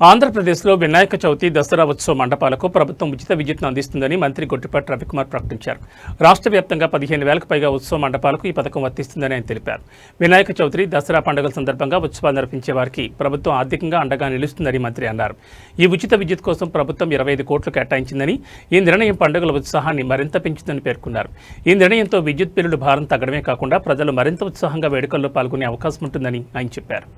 ఆంధ్రప్రదేశ్లో వినాయక చవితి దసరా ఉత్సవ మండపాలకు ప్రభుత్వం ఉచిత విద్యుత్ను అందిస్తుందని మంత్రి గొట్టిపాటి రవికుమార్ ప్రకటించారు. రాష్ట్ర వ్యాప్తంగా పదిహేను వేలకు పైగా ఉత్సవ మండపాలకు ఈ పథకం వర్తిస్తుందని ఆయన తెలిపారు. వినాయక చవితి దసరా పండుగల సందర్భంగా ఉత్సవాలు నిర్వహించే వారికి ప్రభుత్వం ఆర్థికంగా అండగా నిలుస్తుందని మంత్రి అన్నారు. ఈ ఉచిత విద్యుత్ కోసం ప్రభుత్వం ఇరవై ఐదు కోట్లు కేటాయించిందని ఈ నిర్ణయం పండుగల ఉత్సాహాన్ని మరింత పెంచిందని పేర్కొన్నారు. ఈ నిర్ణయంతో విద్యుత్ బిల్లులు భారం తగ్గడమే కాకుండా ప్రజలు మరింత ఉత్సాహంగా వేడుకల్లో పాల్గొనే అవకాశం ఉంటుందని ఆయన చెప్పారు.